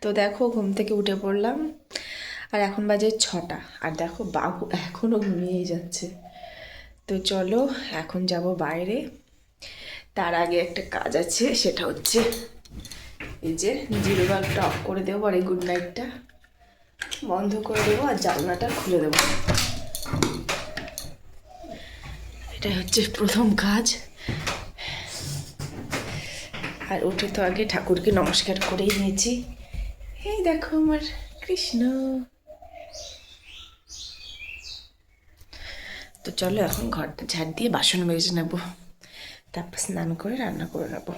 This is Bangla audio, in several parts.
তো দেখো, ঘুম থেকে উঠে পড়লাম। আর এখন বাজে ছটা। আর দেখো, বাবু এখনও ঘুমিয়েই যাচ্ছে। তো চলো, এখন যাব বাইরে। তার আগে একটা কাজ আছে, সেটা হচ্ছে এই যে জিরো বাল্বটা অফ করে দেবো আর এই গুড নাইটটা বন্ধ করে দেবো আর জানলাটা খুলে দেবো। এটাই হচ্ছে প্রথম কাজ। আর উঠে তো আগে ঠাকুরকে নমস্কার করেই নিয়েছি এই দেখো আমার কৃষ্ণ। তো চলো এখন ঘরটা ঝাড় দিয়ে বাসন মেজে নেব। তারপর স্নান করে রান্না করে নেব।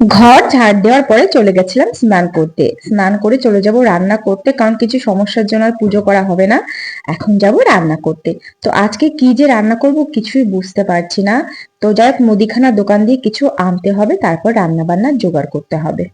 ঘর ঝাড় দেওয়ার পরে চলে গেছিলাম স্নান করতে। স্নান করে চলে যাব রান্না করতে, কারণ কিছু সমস্যার জন্য আর পুজো করা হবে না। এখন যাব রান্না করতে। তো আজকে কি যে রান্না করব কিছুই বুঝতে পারছি না। তো যাই হোক মুদিখানা দোকান দিয়ে কিছু আনতে হবে, তারপর রান্না বান্না জোগাড় করতে হবে।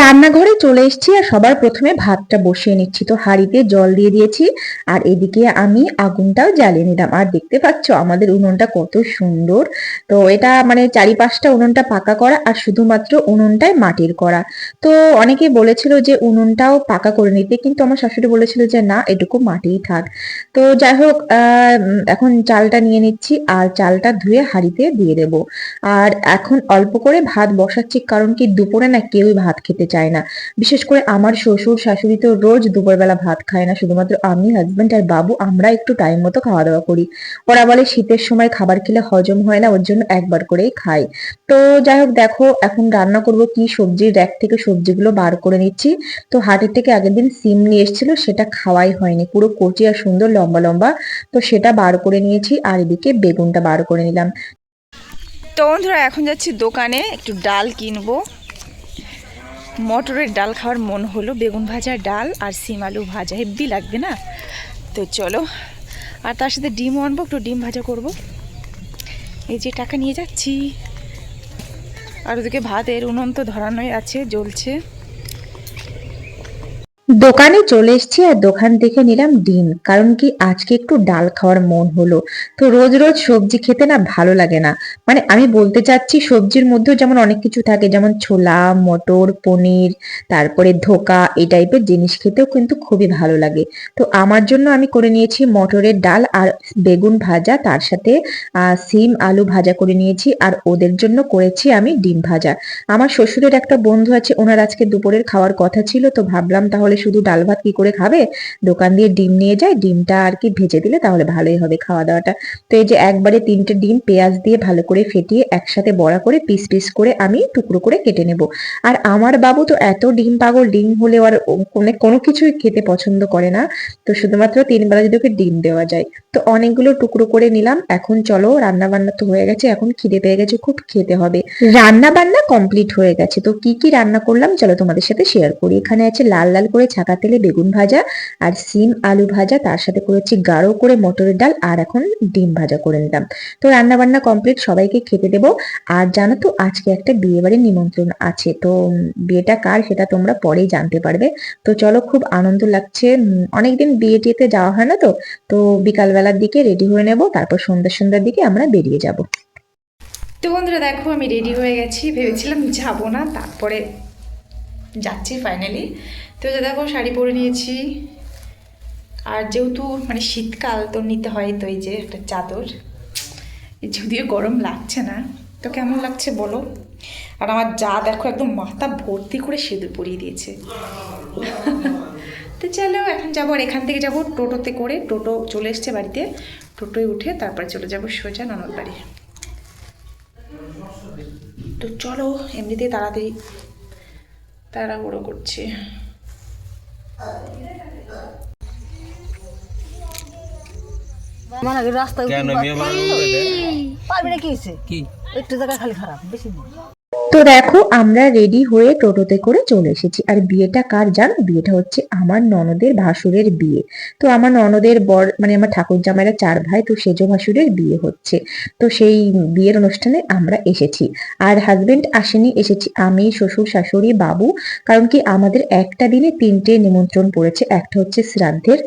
রান্নাঘরে চলে এসেছি আর সবার প্রথমে ভাতটা বসিয়ে নিচ্ছি। তো হাঁড়িতে জল দিয়ে দিয়েছি আর এদিকে আমি আগুনটাও জ্বালিয়ে নিলাম। আর দেখতে পাচ্ছ আমাদের উনুনটা কত সুন্দর। তো এটা মানে চারিপাশটা উনুনটা পাকা করা আর শুধুমাত্র উনুনটাই মাটির করা। তো অনেকে বলেছিল যে উনুনটাও পাকা করে নিতে কিন্তু আমার শাশুড়ি বলেছিল যে না, এটুকু মাটিই থাক। তো যাই হোক এখন চালটা নিয়ে নিচ্ছি আর চালটা ধুয়ে হাঁড়িতে দিয়ে দেব। আর এখন অল্প করে ভাত বসাচ্ছি, কারণ কি দুপুরে না কেউই ভাত খেতে চায় না। বিশেষ করে আমার শ্বশুর শাশুড়ি তো রোজ দুপুরবেলা ভাত খায় না। শুধুমাত্র আমি হাজবেন্ড আর বাবু আমরা একটু টাইম মতো খাওয়া দাওয়া করি। ওরা বলে শীতের সময় খাবার খেলে হজম হয় না, ওর জন্য একবার করেই খাই। তো যাই হোক, দেখো, এখন রান্না করব কি সবজির র্যাক থেকে সবজিগুলো বার করে নিচ্ছি। তো হাটের থেকে আগের দিন সিম নিয়ে এসেছিল, সেটা খাওয়াই হয়নি। পুরো কচি আর সুন্দর লম্বা লম্বা। তো সেটা বার করে নিয়েছি, আর এদিকে বেগুনটা বার করে নিলাম। তো বন্ধুরা, এখন যাচ্ছি দোকানে, একটু ডাল কিনবো। মটরের ডাল খাওয়ার মন হলো, বেগুন ভাজা ডাল আর সিম আলু ভাজা। হেব্বি লাগবে না? তো চলো, আর তার সাথে ডিমও আনব, একটু ডিম ভাজা করব। এই যে টাকা নিয়ে যাচ্ছি। আর ওদিকে ভাতের উনুন তো ধরানোই আছে, জ্বলছে। দোকানে চলে এসেছি আর দোকান থেকে নিলাম ডিম। কারণ কি আজকে একটু ডাল খাওয়ার মন হলো। তো রোজ রোজ সবজি খেতে না ভালো লাগে না। মানে আমি বলতে চাচ্ছি সবজির মধ্যেও যেমন অনেক কিছু থাকে, যেমন ছোলা, মটর, পনির, তারপরে ধোকা, এই টাইপের জিনিস খেতেও কিন্তু খুবই ভালো লাগে। তো আমার জন্য আমি করে নিয়েছি মটরের ডাল আর বেগুন ভাজা, তার সাথে সিম আলু ভাজা করে নিয়েছি আর ওদের জন্য করেছি আমি ডিম ভাজা। আমার শ্বশুরের একটা বন্ধু আছে, ওনার আজকে দুপুরের খাওয়ার কথা ছিল, তো ভাবলাম তাহলে শুধু ডাল ভাত কি করে খাবে? দোকান দিয়ে ডিম নিয়ে যায়, ডিমটা আর কি ভেজে দিলে তাহলে ভালোই হবে খাওয়া দাওয়াটা তো এই যে একবারে তিনটে ডিম পেঁয়াজ দিয়ে ভালো করে ফেটিয়ে একসাথে বড়া করে পিস পিস করে আমি টুকরো করে কেটে নেব। আর আমার বাবু তো এত ডিম পাগল, ডিম হলে আর ও- কোনো কিছুই খেতে পছন্দ করে না। তো শুধুমাত্র তিন বেলা যদি ওকে ডিম দেওয়া যায়। তো অনেকগুলো টুকরো করে নিলাম, এখন চলো রান্না বান্না তো হয়ে গেছে, এখন খিদে পেয়ে গেছে, খুব খেতে হবে। রান্না বান্না কমপ্লিট হয়ে গেছে, তো কি কি রান্না করলাম চলো তোমাদের সাথে শেয়ার করি। এখানে আছে লাল লাল করে ছাকা তেলে বেগুন ভাজা আর সিম আলু ভাজা, তার সাথে করেছি গাঢ় করে মটরের ডাল আর এখন ডিম ভাজা করে নিলাম। তো রান্না বান্না কমপ্লিট সবাইকে খেতে দেবো। আর জানো তো, আজকে একটা বিয়ে বাড়ির নিমন্ত্রণ আছে। তো বিয়েটা কার সেটা তোমরা পরেই জানতে পারবে। তো চলো, খুব আনন্দ লাগছে। অনেকদিন বিয়ে টিয়েতে যাওয়া হয় না তো। তো বিকালবেলার দিকে রেডি হয়ে নেব। তারপর সন্ধ্যা সন্ধ্যার দিকে আমরা বেরিয়ে যাব। তো বন্ধুরা, দেখো আমি রেডি হয়ে গেছি। ভেবেছিলাম যাব না, তারপরে যাচ্ছি ফাইনালি তো যে দেখো, শাড়ি পরে নিয়েছি। আর যেহেতু মানে শীতকাল, তো নিতে হয় তো এই যে একটা চাদর। যদিও গরম লাগছে না, তো কেমন লাগছে বলো? আর আমার যা দেখো, একদম মাথা ভর্তি করে সিঁদুর পরিয়ে দিয়েছে। তো চলো, এখন যাব আর এখান থেকে যাব টোটোতে করে। টোটো চলে এসছে বাড়িতে। টোটোয় উঠে তারপরে চলে যাব সোজা ননদ বাড়ি তো চলো, এমনিতেই তাড়াতাড়ি তাড়াহুড়ো করছি। মানে আগে রাস্তায় কেন মেয়ে পারবি না কি কি? একটু জায়গা খালি খারাপ বেশি না। তো দেখো, আমরা রেডি হয়ে টোটোতে করে চলে এসেছি। আর বিয়েটা কার জানো? বিয়েটা হচ্ছে আমার ননদের ভাসুরের বিয়ে। তো আমার ননদের বর মানে আমার ঠাকুর জামাইরা চার ভাই, তো সেজ ভাসুরের বিয়ে হচ্ছে। তো সেই বিয়ের অনুষ্ঠানে আমরা এসেছি। আর হাজবেন্ড আসেনি, এসেছি আমি, শ্বশুর, শাশুড়ি, বাবু। কারণ কি আমাদের একটা দিনে তিনটে নিমন্ত্রণ পড়েছে। একটা হচ্ছে শ্রাদ্ধের,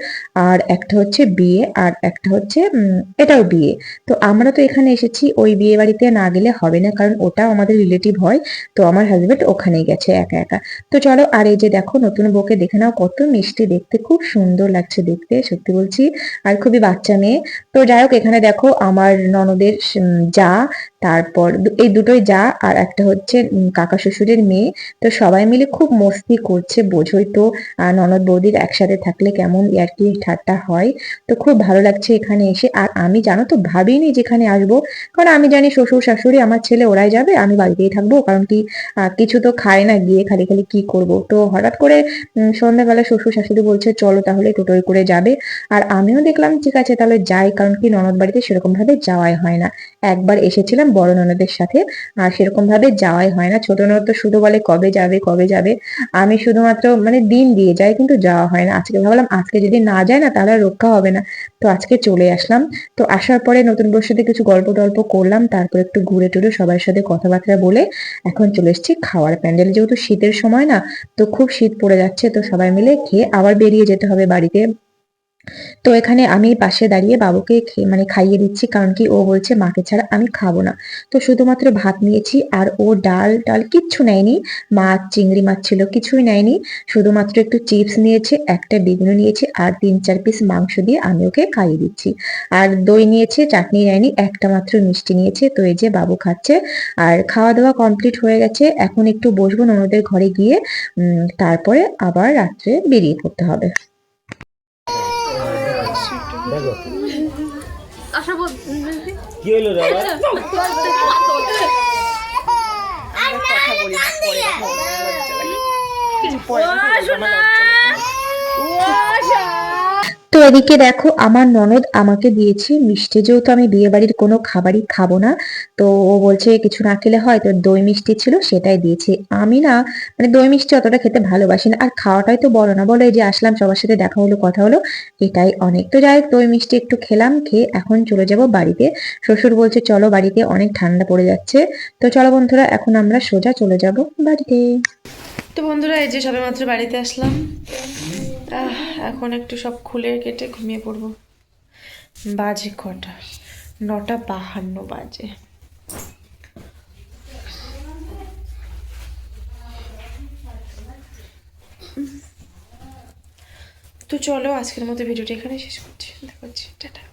আর একটা হচ্ছে বিয়ে, আর একটা হচ্ছে এটাও বিয়ে। তো আমরা তো এখানে এসেছি, ওই বিয়ে বাড়িতে না গেলে হবে না। কারণ ওটাও আমাদের রিলেটিভ হয়। তো আমার হাজবেন্ড ওখানেই গেছে একা একা। তো চলো, আর এই যে দেখো, নতুন বউকে দেখে নাও, কত মিষ্টি দেখতে, খুব সুন্দর লাগছে দেখতে, সত্যি বলছি। আর খুবই বাচ্চা মেয়ে। তো যাই হোক, এখানে দেখো, আমার ননদের যা তারপর এই দুটোই যা, আর একটা হচ্ছে কাকা শ্বশুরের মেয়ে। তো সবাই মিলে খুব মস্তি করছে, বোঝোই তো, আর ননদ বৌদির একসাথে থাকলে কেমন ইয়ার্কি ঠাট্টা হয়। তো খুব ভালো লাগছে এখানে এসে। আর আমি জানো তো ভাবিনি যেখানে আসব, কারণ আমি জানি শ্বশুর শাশুড়ি, আমার ছেলে ওরাই যাবে, আমি বাড়িতেই থাকব, কারণ কি কিছু তো খায় না গিয়ে খালি খালি কি করব। তো হঠাৎ করে সন্ধ্যাবেলা শ্বশুর শাশুড়ি বলছে, চলো তাহলে টোটোয় করে যাবে। আর আমিও দেখলাম, ঠিক আছে, তাহলে যাই। কারণ কি, ননদ বাড়িতে সেরকম ভাবে যাওয়াই হয় না। একবার এসেছিলাম বড় ননদের সাথে। আর সেরকম ভাবে যাওয়াই হয় না। ছোট ননদ তো শুধু বলে, কবে যাবে কবে যাবে? আমি শুধুমাত্র মানে দিন দিয়ে যাই, কিন্তু যাওয়া হয় না। আজকে ভাবলাম, আজকে যদি না যায় না, তাহলে রক্ষা হবে না। তো আজকে চলে আসলাম। তো আসার পরে নতুন সাথে কিছু গল্প টল্প করলাম, তারপর একটু ঘুরে টুরে সবার সাথে কথাবার্তা বলে এখন চলে এসেছি খাওয়ার প্যান্ডেল। যেহেতু শীতের সময় না, তো খুব শীত পড়ে যাচ্ছে, তো সবাই মিলে খেয়ে আবার বেরিয়ে যেতে হবে বাড়িতে। তো এখানে আমি পাশে দাঁড়িয়ে বাবুকে মানে খাইয়ে দিচ্ছি, কারণ কি ও বলছে, মাকে ছাড়া আমি খাব না। তো শুধুমাত্র ভাত নিয়েছি, আর ও ডাল ডাল কিচ্ছু নেয়নি, মাছ, চিংড়ি মাছ ছিল, কিছুই নেয়নি। শুধুমাত্র একটু চিপস নিয়েছে, একটা বেগুনি নিয়েছে, আর তিন চার পিস মাংস দিয়ে আমি ওকে খাইয়ে দিচ্ছি। আর দই নিয়েছে, চাটনি নেয়নি, একটা মাত্র মিষ্টি নিয়েছে, তো এই যে বাবু খাচ্ছে। আর খাওয়া দাওয়া কমপ্লিট হয়ে গেছে, এখন একটু বসবো ননদের ঘরে গিয়ে তারপরে আবার রাত্রে বেরিয়ে পড়তে হবে। দেখো। কি হলো রে? তো এদিকে দেখো, আমার ননদ আমাকে দিয়েছে মিষ্টি। যেহেতু আমি বিয়ে বাড়ির কোনো খাবারই খাব না, তো ও বলছে কিছু না খেলে হয়, তো দই মিষ্টি ছিল সেটাই দিয়েছে। আমি না মানে দই মিষ্টি অতটা খেতে ভালোবাসি না, আর খাওয়াটাই তো বলো না। বলো এই যে আসলাম, সবার সাথে দেখা হলো, কথা হলো, এটাই অনেক। তো যাই দই মিষ্টি একটু খেলাম, খেয়ে এখন চলে যাব বাড়িতে। শ্বশুর বলছে, চলো বাড়িতে অনেক ঠান্ডা পড়ে যাচ্ছে। তো চলো বন্ধুরা, এখন আমরা সোজা চলে যাব বাড়িতে। তো বন্ধুরা, এই যে সবেমাত্র বাড়িতে আসলাম। এখন একটু সব খুলে কেটে ঘুমিয়ে পড়ব। বাজে কটা? নটা বাহান্ন বাজে। তো চলো, আজকের মতো ভিডিওটা এখানে শেষ করছি। দেখা হচ্ছে। টাটা।